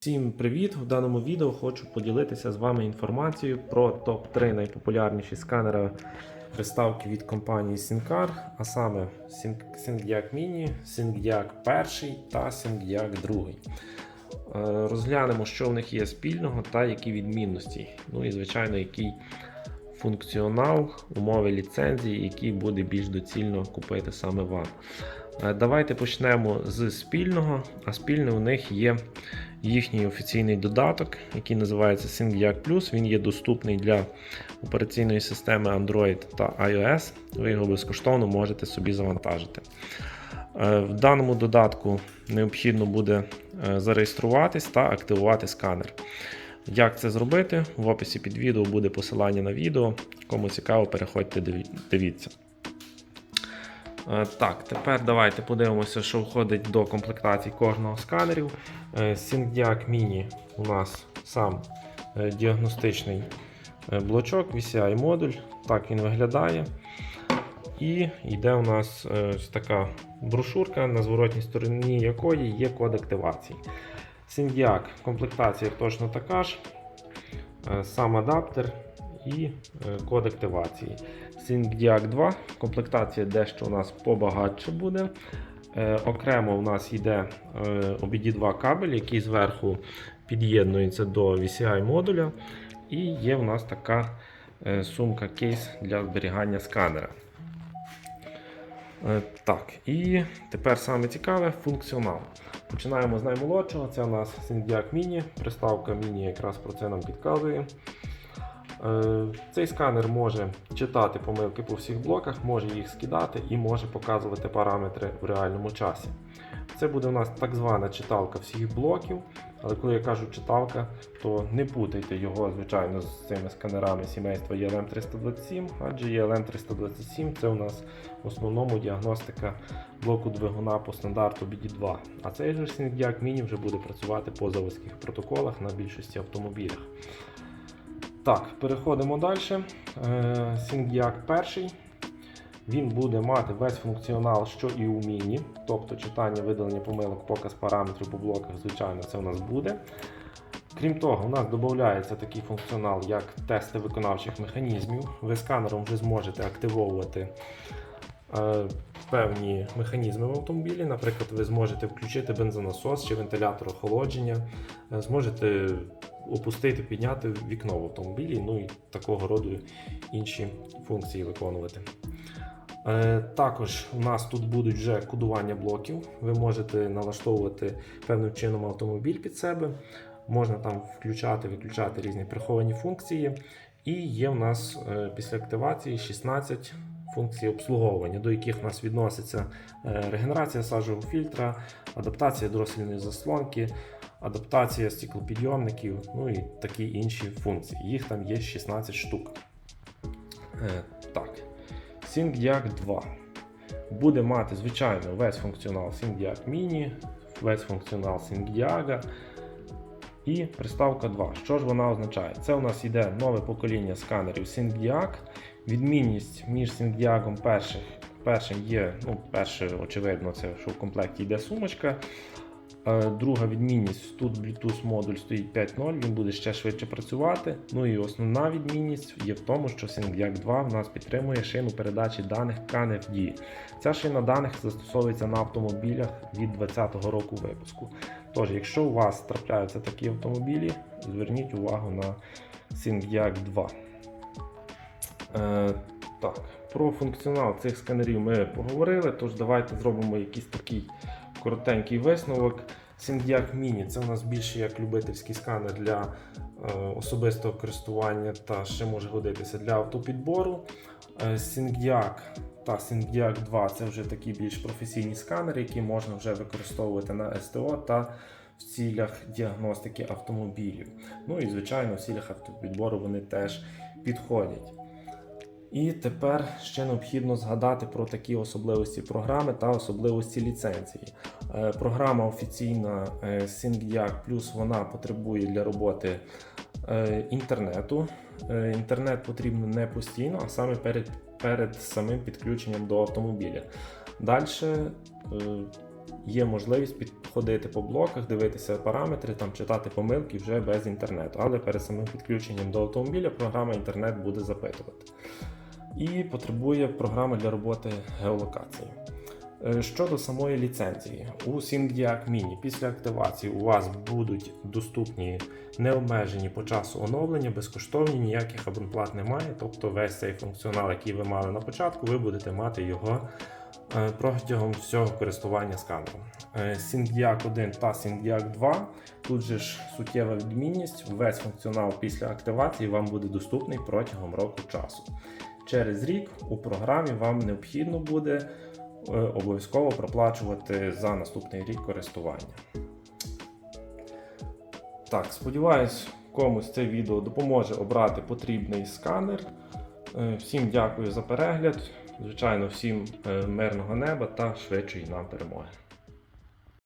Всім привіт! В даному відео хочу поділитися з вами інформацією про топ-3 найпопулярніші сканери приставки від компанії Syncar, а саме Syn- SyncDiag Mini, SyncDiag 1 та SyncDiag 2. Е, Розглянемо, що в них є спільного та які відмінності. Ну і, звичайно, який функціонал, умови ліцензії, який буде більш доцільно купити саме вам. Е, Давайте почнемо з спільного, а спільне у них є їхній офіційний додаток, який називається SyncDiag Plus. Він є доступний для операційної системи Android та iOS. Ви його безкоштовно можете собі завантажити. Е, В даному додатку необхідно буде е, зареєструватись та активувати сканер. Як це зробити? В описі під відео буде посилання на відео. Кому цікаво, переходьте, дивіться. Е, Так, тепер давайте подивимося, що входить до комплектації кожного сканерів. Е, SyncDiag Mini у нас сам е, діагностичний е, блочок, VCI модуль. Так він виглядає. І йде у нас е, ось така брошурка, на зворотній стороні якої є код активації. SyncDiag комплектація точно така ж. Е, Сам адаптер і е, код активації. SyncDiag 2 комплектація дещо у нас побагатше буде. Е, окремо у нас йде е, OBD2 кабель, який зверху під'єднується до VCI модуля. І є у нас така е, сумка кейс для зберігання сканера. Е, так, і тепер саме цікаве функціонал. Починаємо з наймолодшого. Це у нас SyncDiag Mini. Приставка Mini якраз про це нам підказує. Е, Цей сканер може читати помилки по всіх блоках, може їх скидати і може показувати параметри в реальному часі. Це буде у нас так звана читалка всіх блоків, але коли я кажу читалка, то не путайте його, звичайно, з цими сканерами сімейства ELM327, адже ELM327 це у нас в основному діагностика блоку двигуна по стандарту BD2. А цей же SyncDiag Mini вже буде працювати по заводських протоколах на більшості автомобілях. Так, переходимо далі. SyncDiag 1. Він буде мати весь функціонал, що і у міні, тобто читання, видалення помилок, показ параметрів по блоках, звичайно, це у нас буде. Крім того, у нас додається такий функціонал, як тести виконавчих механізмів. Ви сканером вже зможете активовувати е, певні механізми в автомобілі. Наприклад, ви зможете включити бензонасос чи вентилятор охолодження, е, зможете опустити, підняти вікно в автомобілі, ну і такого роду інші функції виконувати. Е, Також у нас тут будуть вже кодування блоків. Ви можете налаштовувати певним чином автомобіль під себе. Можна там включати, виключати різні приховані функції. І є в нас е, після активації 16 функцій обслуговування, до яких у нас відноситься е, регенерація сажового фільтра, адаптація дроссельної заслонки, адаптація стеклопідйомників, ну і такі інші функції. Їх там є 16 штук. Е, Так. SyncDiag 2 буде мати, звичайно, весь функціонал SyncDiag Mini, весь функціонал SyncDiag і приставка 2. Що ж вона означає? Це у нас йде нове покоління сканерів SyncDiag. Відмінність між SyncDiag перших, першим є, ну, перше, очевидно, це що в комплекті йде сумочка. Е, Друга відмінність тут Bluetooth модуль стоїть 5.0, він буде ще швидше працювати. Ну і основна відмінність є в тому, що SyncDiag 2 в нас підтримує шину передачі даних KNFD. Ця шина даних застосовується на автомобілях від 2020 року випуску. Тож, якщо у вас трапляються такі автомобілі, зверніть увагу на SyncDiag 2. Е, так, про функціонал цих сканерів ми поговорили, тож давайте зробимо якийсь такий коротенький висновок. SyncDiag Mini це у нас більше як любительський сканер для е, особистого користування та ще може годитися для автопідбору. Е, та SyncDiag 2 це вже такі більш професійні сканери, які можна вже використовувати на СТО та в цілях діагностики автомобілів. Ну і звичайно, в цілях автопідбору вони теж підходять. І тепер ще необхідно згадати про такі особливості програми та особливості ліцензії. Е, Програма офіційна е, SyncDiag Plus вона потребує для роботи е, інтернету. Е, Інтернет потрібен не постійно, а саме перед, перед самим підключенням до автомобіля. Далі є можливість підходити по блоках, дивитися параметри, там читати помилки вже без інтернету. Але перед самим підключенням до автомобіля програма інтернет буде запитувати. І потребує програми для роботи геолокації. Е, Щодо самої ліцензії, у SyncDiac Mini після активації у вас будуть доступні необмежені по часу оновлення, безкоштовні, ніяких абонплат немає. Тобто весь цей функціонал, який ви мали на початку, ви будете мати його е, протягом всього користування сканером. SyncDiac 1 та SyncDiac 2. Тут же ж суттєва відмінність. Весь функціонал після активації вам буде доступний протягом року часу. Через рік у програмі вам необхідно буде е, обов'язково проплачувати за наступний рік користування. Так, сподіваюсь, комусь це відео допоможе обрати потрібний сканер. Е, Всім дякую за перегляд. Звичайно, всім е, мирного неба та швидшої нам перемоги.